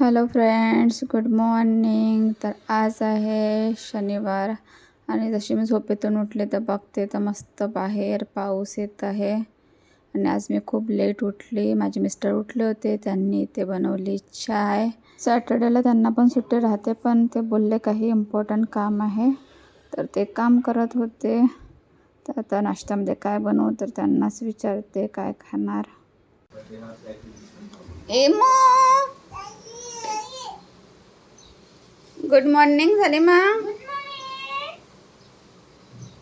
Hello friends good morning तर आज आहे शनिवार आणि जशी मी झोपेतून उठले तर बघते तर मस्त बाहेर पाऊस येत आहे. आणि आज मी खूप लेट उठली. माझे मिस्टर उठले होते. त्यांनी इथे बनवली चाय. सॅटर्डेला त्यांना पण सुट्टी राहते पण ते बोलले काही इम्पॉर्टंट काम आहे. तर ते काम करत होते. तर आता नाश्त्यामध्ये काय बनवू तर त्यांनाच विचारते काय खाणार? एमो गुड मॉर्निंग झाली मा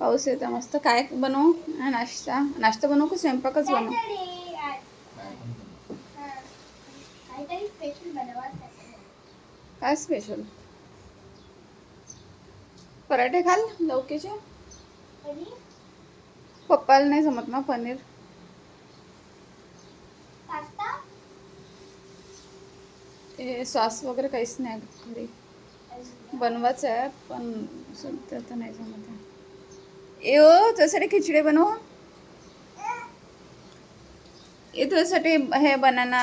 पाऊस येतो मस्त. काय बनवू? नाश्ता. नाश्ता बनवू का स्वयंपाकच बनवू? काय स्पेशल पराठे खाल लवकीचे पप्पाला नाही जमत ना पनीर. सॉस वगैरे काहीच नाही घरी. बनवायचं आहे पण सध्या तर नाही जमत आहे. तुझ्यासाठी खिचडी बनवू? ये तुझ्यासाठी हे बनाना.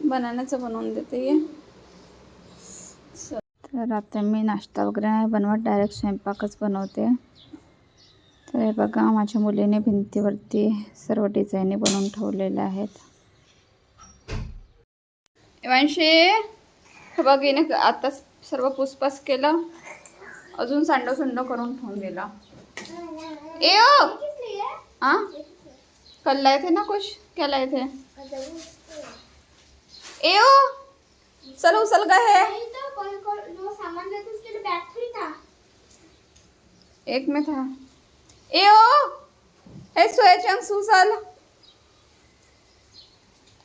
बनानाचं बनवून देते ये. तर आता मी नाश्ता वगैरे नाही बनवत डायरेक्ट स्वयंपाकच बनवते. तर हे बघा माझ्या मुलीने भिंतीवरती सर्व डिझाईनी बनवून ठेवलेल्या आहेत. वंशी हे बघ हिने आता सर्व पुसपास केलं. अजून सांडव सुंड करून ठेवून दिला. ए ओ! आ कल लाए थे ना कुछ क्या लाए थे ए ओ! चल उसल गए है. नहीं तो कोई को जो सामान लेते उसके लिए बैग फ्री था. एक में था ए ओ! हे सोयाचंग सुसल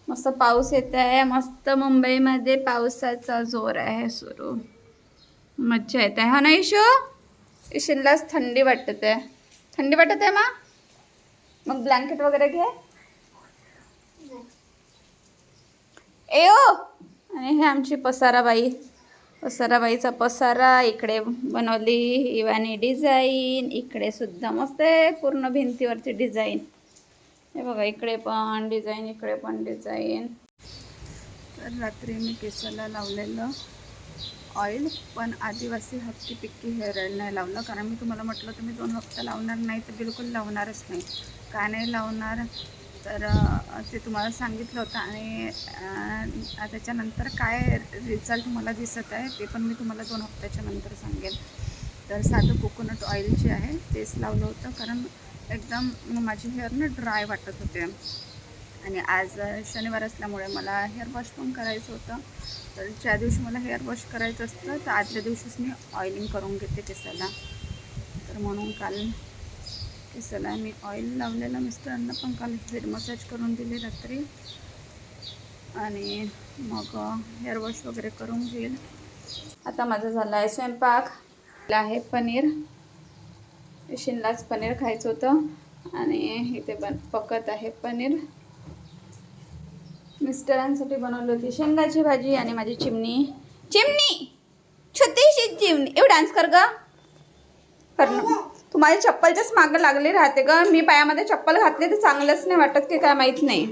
मस्त पाऊस येत आहे. मस्त मुंबईमध्ये पावसाचा जोर आहे सुरू. मज्जा येत आहे. हा ना इशू? इशिनलाच थंडी वाटत आहे. थंडी वाटत आहे मा? मग ब्लँकेट वगैरे घे. ए ओ! आणि हे आमची पसाराबाई. पसाराबाईचा पसारा. इकडे बनवली इवानी डिझाईन इकडे सुद्धा मस्त आहे. पूर्ण भिंतीवरची डिझाईन हे बघा इकडे पण डिझाईन इकडे पण डिझाईन. तर रात्री मी केसाला लावलेलं ऑइल पण आदिवासी हक्की पिक्की हेअर ऑइल नाही लावलं कारण मी तुम्हाला म्हटलं तुम्ही दोन हप्ता लावणार नाही तर बिलकुल लावणारच नाही. का नाही लावणार? तर ते तुम्हाला सांगितलं होतं आणि त्याच्यानंतर काय रिझल्ट मला दिसत आहे ते पण मी तुम्हाला दोन हप्त्याच्या नंतर सांगेन. तर साधं कोकोनट ऑइल जे आहे तेच लावलं होतं कारण एकदम माझे हेअर ना ड्राय वाटत होते. आणि आज शनिवार असल्यामुळे मला हेअर वॉश पण करायचं होतं. तर ज्या दिवशी मला हेअर वॉश करायचं असतं तर आदल्या दिवशीच मी ऑइलिंग करून घेते केसाला. तर म्हणून काल केसाला मी ऑइल लावलेलं मिस्टरांना पण काल हेअर मसाज करून दिली रात्री. आणि मग हेअर वॉश वगैरे करून घेईल. आता माझं झालं आहे स्वयंपाक. आहे पनीर. शिनलाच पनीर खायचं होतं. आणि इथे बन पकत आहे पनीर. मिस्टरांसाठी बनवली होती शेंगाची भाजी आणि माझी चिमणी. चिमणी! छोटीशी चिमणी. एव डान्स कर ग. कर तू माझ्या चप्पलच्याच मागं लागली राहते ग. मी पायामध्ये चप्पल घातली तर चांगलंच नाही वाटत की काय माहीत नाही.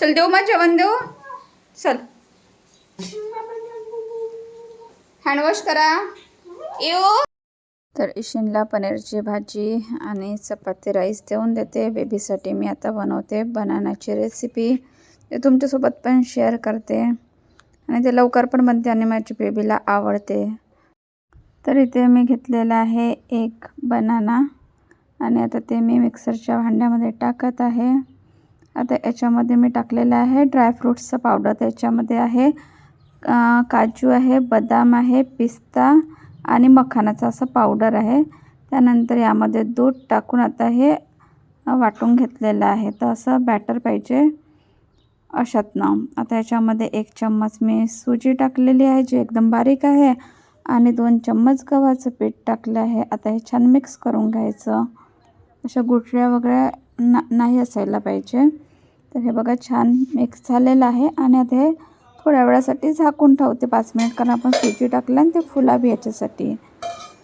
चल देऊ मग जेवण देऊ? चल. हँडवॉश करा. येऊ? तर इशिनला पनीरची भाजी आणि चपाती राईस देऊन देते. बेबीसाठी मी आता बनवते बनानाची रेसिपी. ते तुमच्यासोबत पण शेअर करते. आणि ते लवकर पण बनते आणि माझ्या बेबीला आवडते. तर इथे मी घेतलेला आहे एक बनाना आणि आता ते मी मिक्सरच्या भांड्यामध्ये टाकत आहे. आता याच्यामध्ये मी टाकलेलं आहे ड्रायफ्रूट्सचं पावडर. त्याच्यामध्ये आहे काजू आहे बदाम आहे पिस्ता आणि मखानाचा असं पावडर आहे. त्यानंतर यामध्ये दूध टाकून आता हे वाटून घेतलेलं आहे. तर असं बॅटर पाहिजे अशातनं. आता याच्यामध्ये एक चम्मच मी सुजी टाकलेली आहे जी एकदम बारीक आहे. आणि दोन चम्मच गव्हाचं पीठ टाकलं आहे. आता हे छान मिक्स करून घ्यायचं. अशा गुठळ्या वगैरे ना नाही असायला पाहिजे. तर हे बघा छान मिक्स झालेलं आहे. आणि आता हे थोड्या वेळासाठी झाकून ठेवते पाच मिनिट कारण आपण सुजी टाकलं आणि ते फुलावी याच्यासाठी.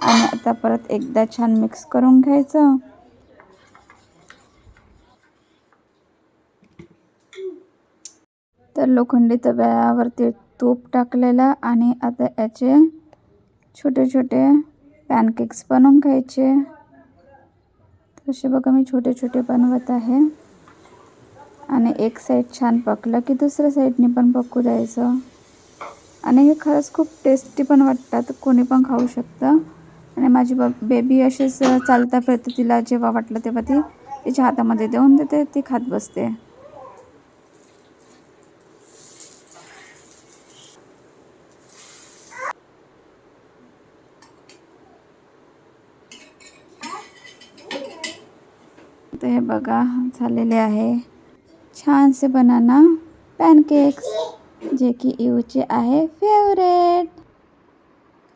आणि आता परत एकदा छान मिक्स करून घ्यायचं. तर लोखंडी तव्यावरती तूप टाकलेलं आणि आता याचे छोटे छोटे पॅनकेक्स बनवून घ्यायचे. तसे बघा मी छोटे छोटे बनवत आहे. आणि एक साईड छान पकलं की दुसऱ्या साईडने पण पकू द्यायचं. आणि हे खरंच खूप टेस्टी पण वाटतात. कोणी पण खाऊ शकतं. आणि माझी ब बेबी अशीच चालता फिरते तिला जेव्हा वाटलं तेव्हा ती तिच्या हातामध्ये देऊन देते ती खात बसते. तर हे बघा झालेले आहे. छानसे बनाना पॅनकेक्स जे की इवचे आहे फेवरेट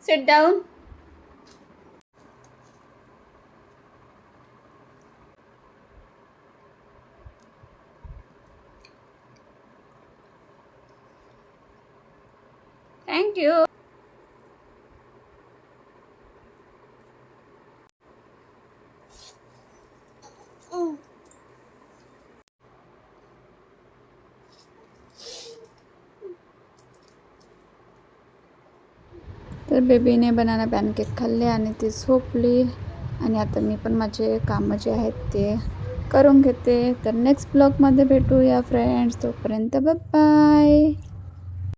सिट डाऊन थँक्यू तर बेबीने बनाना पॅनकेक खाल्ले आणि ती झोपली. आणि आता मी पण माझे कामं जे आहेत ते करून घेते. तर नेक्स्ट ब्लॉगमध्ये भेटूया फ्रेंड्स तोपर्यंत बाय